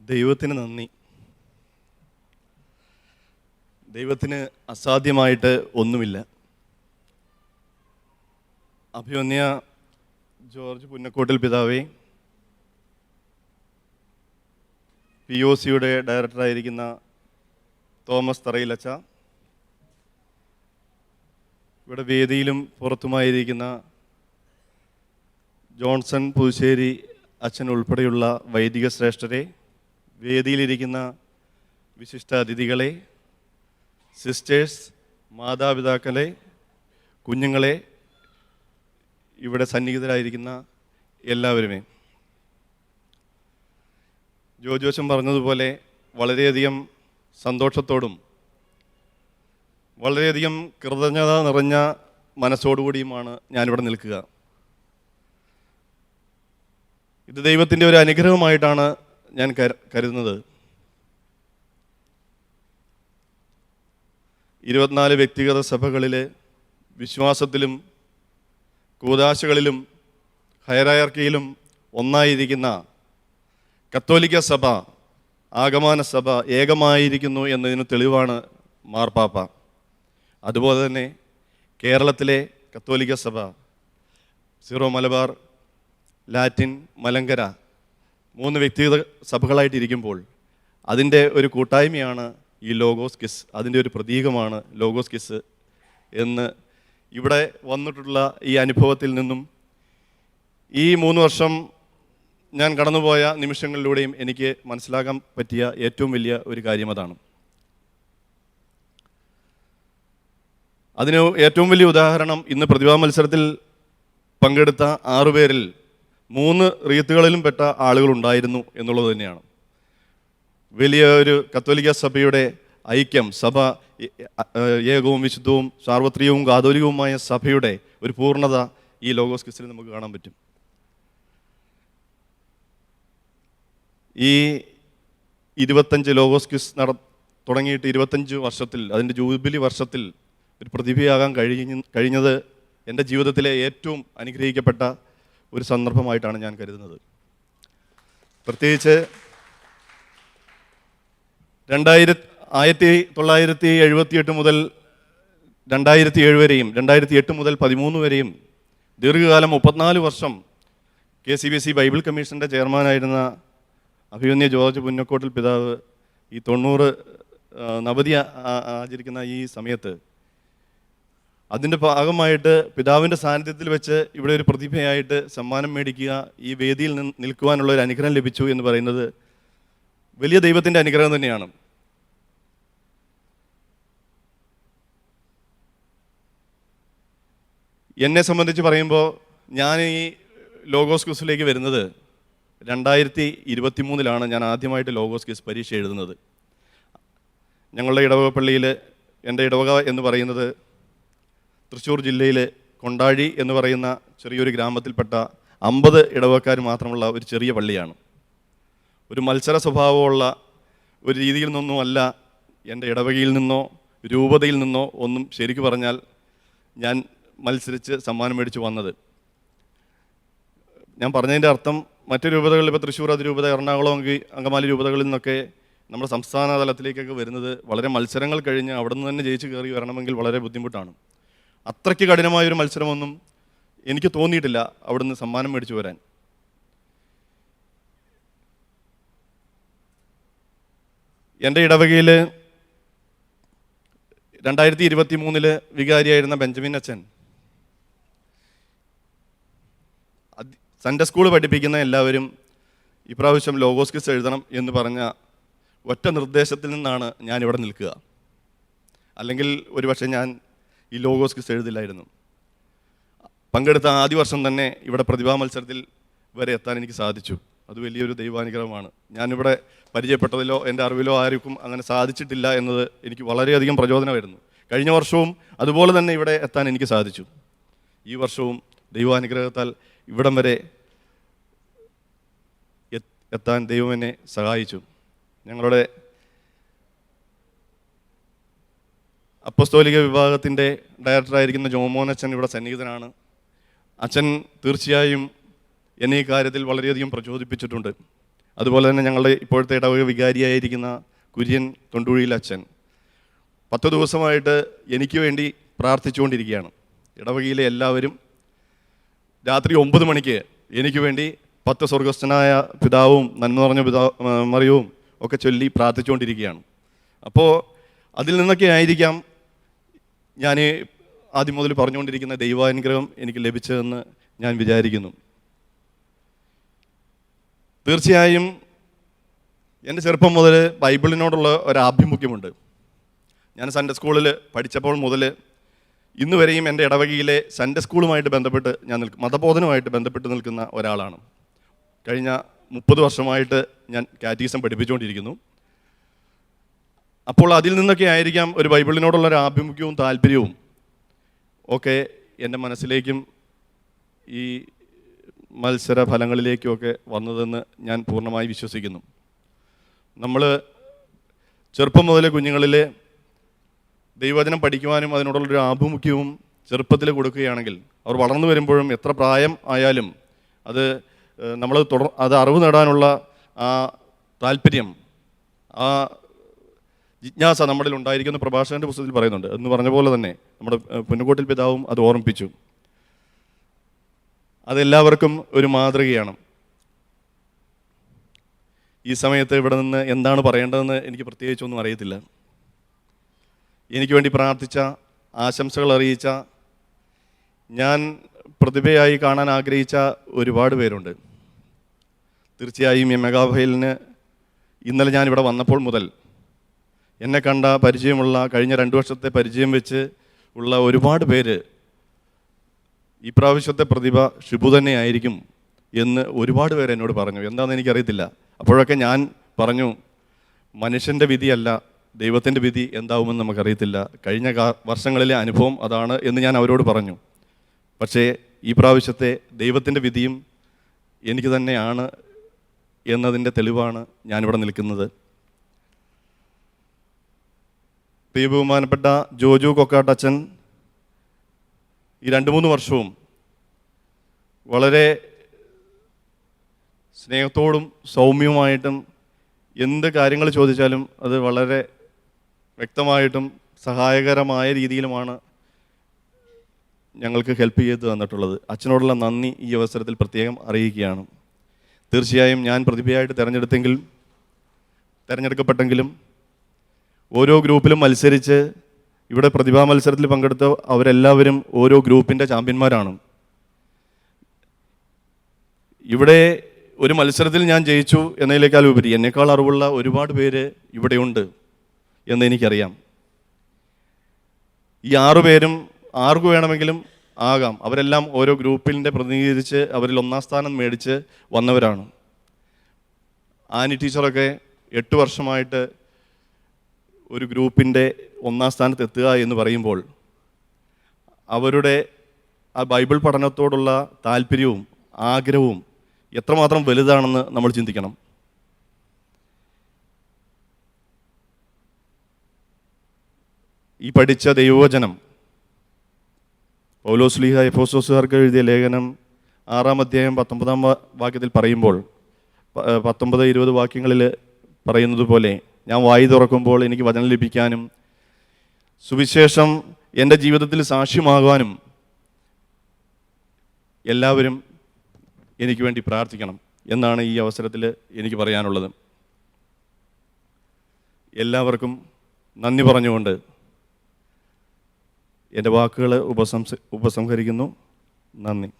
ദൈവത്തിന് നന്ദി. ദൈവത്തിന് അസാധ്യമായിട്ട് ഒന്നുമില്ല. അഭിമന്യ ജോർജ് പുന്നക്കോട്ടിൽ പിതാവേ പി ഒ സിയുടെ ഡയറക്ടറായിരിക്കുന്ന തോമസ് തറയിലച്ച ഇവിടെ വേദിയിലും പുറത്തുമായിരിക്കുന്ന ജോൺസൺ പുതുശ്ശേരി അച്ഛൻ ഉൾപ്പെടെയുള്ള വൈദിക ശ്രേഷ്ഠരെ വേദിയിലിരിക്കുന്ന വിശിഷ്ട അതിഥികളെ സിസ്റ്റേഴ്സ് മാതാപിതാക്കളെ കുഞ്ഞുങ്ങളെ ഇവിടെ സന്നിഹിതരായിരിക്കുന്ന എല്ലാവരുമേ. ജോജോശം പറഞ്ഞതുപോലെ വളരെയധികം സന്തോഷത്തോടും വളരെയധികം കൃതജ്ഞത നിറഞ്ഞ മനസ്സോടുകൂടിയുമാണ് ഞാനിവിടെ നിൽക്കുക. ഇത് ദൈവത്തിന്റെ ഒരു അനുഗ്രഹമായിട്ടാണ് ഞാൻ കരുതുന്നത് ഇരുപത്തിനാല് വ്യക്തിഗത സഭകളിലെ വിശ്വാസത്തിലും കൂതാശകളിലും ഹയറയർക്കിയിലും ഒന്നായിരിക്കുന്ന കത്തോലിക്ക സഭ ആഗമാന സഭ ഏകമായിരിക്കുന്നു എന്നതിന് തെളിവാണ് മാർപ്പാപ്പ. അതുപോലെ തന്നെ കേരളത്തിലെ കത്തോലിക്ക സഭ സീറോ മലബാർ ലാറ്റിൻ മലങ്കര മൂന്ന് വ്യക്തിഗത സഭകളായിട്ടിരിക്കുമ്പോൾ അതിന്റെ ഒരു കൂട്ടായ്മയാണ് ഈ ലോഗോസ് കിസ്. അതിന്റെ ഒരു പ്രതീകമാണ് ലോഗോസ് കിസ് എന്ന് ഇവിടെ വന്നിട്ടുള്ള ഈ അനുഭവത്തിൽ നിന്നും ഈ മൂന്ന് വർഷം ഞാൻ കടന്നുപോയ നിമിഷങ്ങളിലൂടെയും എനിക്ക് മനസ്സിലാക്കാൻ പറ്റിയ ഏറ്റവും വലിയ ഒരു കാര്യം അതാണ്. അതിന് ഏറ്റവും വലിയ ഉദാഹരണം ഇന്ന് പ്രതിഭാ മത്സരത്തിൽ പങ്കെടുത്ത ആറുപേരിൽ മൂന്ന് റീത്തുകളിലും പെട്ട ആളുകളുണ്ടായിരുന്നു എന്നുള്ളത് തന്നെയാണ്. വലിയ ഒരു കത്തോലിക്ക സഭയുടെ ഐക്യം സഭ ഏകവും വിശുദ്ധവും സാർവത്രികവും കാതോലികവുമായ സഭയുടെ ഒരു പൂർണത ഈ ലോഗോസ് ക്രിസ്റ്റിൽ നമുക്ക് കാണാൻ പറ്റും. ഈ ഇരുപത്തഞ്ച് ലോഗോസ് ക്വിസ് നട തുടങ്ങിയിട്ട് ഇരുപത്തഞ്ച് വർഷത്തിൽ അതിന്റെ ജൂബിലി വർഷത്തിൽ ഒരു പ്രതിഭയാകാൻ കഴിഞ്ഞ കഴിഞ്ഞത് എന്റെ ജീവിതത്തിലെ ഏറ്റവും അനുഗ്രഹിക്കപ്പെട്ട ഒരു സന്ദർഭമായിട്ടാണ് ഞാൻ കരുതുന്നത്. പ്രത്യേകിച്ച് രണ്ടായിര ആയിരത്തി തൊള്ളായിരത്തി എഴുപത്തി എട്ട് മുതൽ രണ്ടായിരത്തി ഏഴ് വരെയും രണ്ടായിരത്തി എട്ട് മുതൽ പതിമൂന്ന് വരെയും ദീർഘകാലം മുപ്പത്തിനാല് വർഷം K C B E Bible കമ്മീഷന്റെ ചെയർമാനായിരുന്ന അഭിമന്യ ജോർജ് പുന്നക്കോട്ടിൽ പിതാവ് ഈ തൊണ്ണൂറ് നവതി ആചരിക്കുന്ന ഈ സമയത്ത് അതിന്റെ ഭാഗമായിട്ട് പിതാവിന്റെ സാന്നിധ്യത്തിൽ വെച്ച് ഇവിടെ ഒരു പ്രതിഭയായിട്ട് സമ്മാനം മേടിക്കുക ഈ വേദിയിൽ നിന്ന് നിൽക്കുവാനുള്ള ഒരു അനുഗ്രഹം ലഭിച്ചു എന്ന് പറയുന്നത് വലിയ ദൈവത്തിന്റെ അനുഗ്രഹം തന്നെയാണ്. എന്നെ സംബന്ധിച്ച് പറയുമ്പോൾ ഞാൻ ഈ ലോഗോസ് ക്വിസിലേക്ക് വരുന്നത് രണ്ടായിരത്തി ഇരുപത്തി മൂന്നിലാണ് ഞാൻ ആദ്യമായിട്ട് ലോഗോസ് ക്വിസ് പരീക്ഷ എഴുതുന്നത്. ഞങ്ങളുടെ ഇടവക പള്ളിയിൽ എന്റെ ഇടവക എന്ന് പറയുന്നത് തൃശ്ശൂർ ജില്ലയിലെ കൊണ്ടാഴി എന്ന് പറയുന്ന ചെറിയൊരു ഗ്രാമത്തിൽപ്പെട്ട അമ്പത് ഇടവക്കാർ മാത്രമുള്ള ഒരു ചെറിയ പള്ളിയാണ്. ഒരു മത്സര സ്വഭാവമുള്ള ഒരു രീതിയിൽ നിന്നുമല്ല എന്റെ ഇടവകയിൽ നിന്നോ രൂപതയിൽ നിന്നോ ഒന്നും ശരിക്കു പറഞ്ഞാൽ ഞാൻ മത്സരിച്ച് സമ്മാനം മേടിച്ചു വന്നത്. ഞാൻ പറഞ്ഞതിന്റെ അർത്ഥം മറ്റു രൂപതകളിൽ ഇപ്പോൾ തൃശ്ശൂർ അതിരൂപത എറണാകുളം അങ്കി- അങ്കമാലി രൂപതകളിൽ നിന്നൊക്കെ നമ്മുടെ സംസ്ഥാന തലത്തിലേക്കൊക്കെ വരുന്നത് വളരെ മത്സരങ്ങൾ കഴിഞ്ഞ് അവിടെ നിന്ന് തന്നെ ജയിച്ച് കയറി വരണമെങ്കിൽ വളരെ ബുദ്ധിമുട്ടാണ്. അത്രയ്ക്ക് കഠിനമായൊരു മത്സരമൊന്നും എനിക്ക് തോന്നിയിട്ടില്ല അവിടുന്ന് സമ്മാനം മേടിച്ചു വരാൻ. എന്റെ ഇടവകയിൽ രണ്ടായിരത്തി ഇരുപത്തി മൂന്നിൽ വികാരിയായിരുന്ന ബെഞ്ചമിൻ അച്ഛൻ. സൺഡേ സ്കൂൾ പഠിപ്പിക്കുന്ന എല്ലാവരും ഇപ്രാവശ്യം ലോഗോസ്കിസ് എഴുതണം എന്ന് പറഞ്ഞ ഒറ്റ നിർദ്ദേശത്തിൽ നിന്നാണ് ഞാൻ ഇവിടെ നിൽക്കുക. അല്ലെങ്കിൽ ഒരുപക്ഷെ ഞാൻ ഈ ലോഗോസ് ക്വിസ് എഴുതില്ലായിരുന്നു. പങ്കെടുത്ത ആദ്യ വർഷം തന്നെ ഇവിടെ പ്രതിഭാ മത്സരത്തിൽ വരെ എത്താൻ എനിക്ക് സാധിച്ചു. അത് വലിയൊരു ദൈവാനുഗ്രഹമാണ്. ഞാനിവിടെ പരിചയപ്പെട്ടതിലോ എന്റെ അറിവിലോ ആർക്കും അങ്ങനെ സാധിച്ചിട്ടില്ല എന്നത് എനിക്ക് വളരെയധികം പ്രചോദനമായിരുന്നു. കഴിഞ്ഞ വർഷവും അതുപോലെ തന്നെ ഇവിടെ എത്താൻ എനിക്ക് സാധിച്ചു. ഈ വർഷവും ദൈവാനുഗ്രഹത്താൽ ഇവിടം വരെ എത്ത്- എത്താൻ ദൈവം എന്നെ സഹായിച്ചു. ഞങ്ങളുടെ അപ്പസ്തോലിക വിഭാഗത്തിന്റെ ഡയറക്ടറായിരിക്കുന്ന ജോമോൻ അച്ഛൻ ഇവിടെ സന്നിഹിതനാണ്. അച്ഛൻ തീർച്ചയായും എന്നെ ഈ കാര്യത്തിൽ വളരെയധികം പ്രചോദിപ്പിച്ചിട്ടുണ്ട്. അതുപോലെ തന്നെ ഞങ്ങളുടെ ഇപ്പോഴത്തെ ഇടവക വികാരിയായിരിക്കുന്ന കുര്യൻ തൊണ്ടുഴിയിൽ അച്ഛൻ. പത്ത് ദിവസമായിട്ട് എനിക്ക് വേണ്ടി പ്രാർത്ഥിച്ചുകൊണ്ടിരിക്കുകയാണ്. ഇടവകയിലെ എല്ലാവരും രാത്രി ഒമ്പത് മണിക്ക് എനിക്ക് വേണ്ടി പത്ത് സ്വർഗസ്ഥനായ പിതാവും നന്മ നിറഞ്ഞ പിതാ മറിയവും ഒക്കെ ചൊല്ലി പ്രാർത്ഥിച്ചുകൊണ്ടിരിക്കുകയാണ്. അപ്പോൾ അതിൽ നിന്നൊക്കെ ആയിരിക്കാം ഞാൻ ആദ്യം മുതൽ പറഞ്ഞുകൊണ്ടിരിക്കുന്ന ദൈവാനുഗ്രഹം എനിക്ക് ലഭിച്ചതെന്ന് ഞാൻ വിചാരിക്കുന്നു. തീർച്ചയായും എന്റെ ചെറുപ്പം മുതൽ ബൈബിളിനോടുള്ള ഒരു ആഭിമുഖ്യമുണ്ട് ഞാൻ സൺഡേ സ്കൂളിൽ പഠിച്ചപ്പോൾ മുതൽ ഇന്ന് വരെയും എന്റെ ഇടവകയിലെ സൺഡേ സ്കൂളുമായിട്ട് ബന്ധപ്പെട്ട് ഞാൻ നിൽക്കും മതബോധനവുമായിട്ട് ബന്ധപ്പെട്ട് നിൽക്കുന്ന ഒരാളാണ്. കഴിഞ്ഞ മുപ്പത് വർഷമായിട്ട് ഞാൻ കാറ്റീസം പഠിപ്പിച്ചുകൊണ്ടിരിക്കുന്നു. അപ്പോൾ അതിൽ നിന്നൊക്കെ ആയിരിക്കാം ഒരു ബൈബിളിനോടുള്ള ഒരു ആഭിമുഖ്യവും താല്പര്യവും. ഒക്കെ എന്റെ മനസ്സിലേക്കും ഈ മത്സര ഫലങ്ങളിലേക്കുമൊക്കെ വന്നതെന്ന് ഞാൻ പൂർണമായി വിശ്വസിക്കുന്നു. നമ്മൾ ചെറുപ്പം മുതലേ കുഞ്ഞുങ്ങളിലെ ദൈവവചനം പഠിക്കുവാനും അതിനോടുള്ളൊരു ആഭിമുഖ്യവും ചെറുപ്പത്തിൽ കൊടുക്കുകയാണെങ്കിൽ അവർ വളർന്നു വരുമ്പോഴും എത്ര പ്രായം ആയാലും അത് നമ്മൾ തുടർ അത് അറിവ് നേടാനുള്ള ആ താല്പര്യം ആ ജിജ്ഞാസ നമ്മളിൽ ഉണ്ടായിരിക്കുന്ന പ്രഭാഷകന്റെ പുസ്തകത്തിൽ പറയുന്നുണ്ട്. എന്ന് പറഞ്ഞ പോലെ തന്നെ നമ്മുടെ ഏഹ്, പിതാവും അത് ഓർമ്മിപ്പിച്ചു. അതെല്ലാവർക്കും ഒരു മാതൃകയാണ്. ഈ സമയത്ത് ഇവിടെ നിന്ന് എന്താണ് പറയേണ്ടതെന്ന് എനിക്ക് പ്രത്യേകിച്ചൊന്നും അറിയത്തില്ല. എനിക്ക് വേണ്ടി പ്രാർത്ഥിച്ച ആശംസകൾ അറിയിച്ച ഞാൻ പ്രതിഭയായി കാണാൻ ആഗ്രഹിച്ച ഒരുപാട് പേരുണ്ട്. തീർച്ചയായും ഈ മെഗാഫൈലിന് ഇന്നലെ ഞാൻ ഇവിടെ വന്നപ്പോൾ മുതൽ എന്നെ കണ്ട പരിചയമുള്ള കഴിഞ്ഞ രണ്ട് വർഷത്തെ പരിചയം വെച്ച് ഉള്ള ഒരുപാട് പേര് ഈ പ്രാവശ്യത്തെ പ്രതിഭ ഷിബു തന്നെയായിരിക്കും എന്ന് ഒരുപാട് പേര് എന്നോട് പറഞ്ഞു. എന്താണെന്ന് എനിക്കറിയത്തില്ല. അപ്പോഴൊക്കെ ഞാൻ പറഞ്ഞു മനുഷ്യന്റെ വിധിയല്ല ദൈവത്തിന്റെ വിധി എന്താവുമെന്ന് നമുക്കറിയത്തില്ല. കഴിഞ്ഞ വർഷങ്ങളിലെ അനുഭവം അതാണ് എന്ന് ഞാൻ അവരോട് പറഞ്ഞു. പക്ഷേ ഈ പ്രാവശ്യത്തെ ദൈവത്തിന്റെ വിധിയും എനിക്ക് തന്നെയാണ് എന്നതിന്റെ തെളിവാണ് ഞാനിവിടെ നിൽക്കുന്നത്. പ്രിയ ബഹുമാനപ്പെട്ട ജോജു കൊക്കാട്ടച്ചൻ ഈ രണ്ട് മൂന്ന് വർഷവും വളരെ സ്നേഹത്തോടും സൗമ്യവുമായിട്ടും എന്ത് കാര്യങ്ങൾ ചോദിച്ചാലും അത് വളരെ വ്യക്തമായിട്ടും സഹായകരമായ രീതിയിലുമാണ് ഞങ്ങൾക്ക് ഹെൽപ്പ് ചെയ്ത് തന്നിട്ടുള്ളത്. അച്ഛനോടുള്ള നന്ദി ഈ അവസരത്തിൽ പ്രത്യേകം അറിയിക്കുകയാണ്. തീർച്ചയായും ഞാൻ പ്രതിഭയായിട്ട് തിരഞ്ഞെടുത്തെങ്കിൽ തിരഞ്ഞെടുക്കപ്പെട്ടെങ്കിലും ഓരോ ഗ്രൂപ്പിലും മത്സരിച്ച് ഇവിടെ പ്രതിഭാ മത്സരത്തിൽ പങ്കെടുത്ത അവരെല്ലാവരും ഓരോ ഗ്രൂപ്പിന്റെ ചാമ്പ്യന്മാരാണ്. ഇവിടെ ഒരു മത്സരത്തിൽ ഞാൻ ജയിച്ചു എന്നതിനേക്കാൾ ഉപരി എന്നേക്കാൾ അറിവുള്ള ഒരുപാട് പേര് ഇവിടെയുണ്ട് എന്ന് എനിക്കറിയാം. ഈ ആറു പേരും ആർക്ക് വേണമെങ്കിലും ആകാം. അവരെല്ലാം ഓരോ ഗ്രൂപ്പിന്റെ പ്രതിനിധീകരിച്ച് അവരിൽ ഒന്നാം സ്ഥാനം മേടിച്ച് വന്നവരാണ്. ആനി ടീച്ചറൊക്കെ എട്ട് വർഷമായിട്ട് ഒരു ഗ്രൂപ്പിന്റെ ഒന്നാം സ്ഥാനത്ത് എത്തുക എന്ന് പറയുമ്പോൾ അവരുടെ ആ ബൈബിൾ പഠനത്തോടുള്ള താല്പര്യവും ആഗ്രഹവും എത്രമാത്രം വലുതാണെന്ന് നമ്മൾ ചിന്തിക്കണം. ഈ പഠിച്ച ദൈവവചനം പൗലോസ് ലീഹ എഫോസോസുകാർക്ക് എഴുതിയ ലേഖനം ആറാം അധ്യായം പത്തൊമ്പതാം വാക്യത്തിൽ പറയുമ്പോൾ പത്തൊമ്പത് ഇരുപത് വാക്യങ്ങളിൽ പറയുന്നത് പോലെ ഞാൻ വായി തുറക്കുമ്പോൾ എനിക്ക് വചനം ലഭിക്കാനും സുവിശേഷം എന്റെ ജീവിതത്തിൽ സാക്ഷ്യമാകാനും എല്ലാവരും എനിക്ക് വേണ്ടി പ്രാർത്ഥിക്കണം എന്നാണ് ഈ അവസരത്തിൽ എനിക്ക് പറയാനുള്ളത്. എല്ലാവർക്കും നന്ദി പറഞ്ഞുകൊണ്ട് എന്റെ വാക്കുകൾ ഉപസംസ ഉപസംഹരിക്കുന്നു. നന്ദി.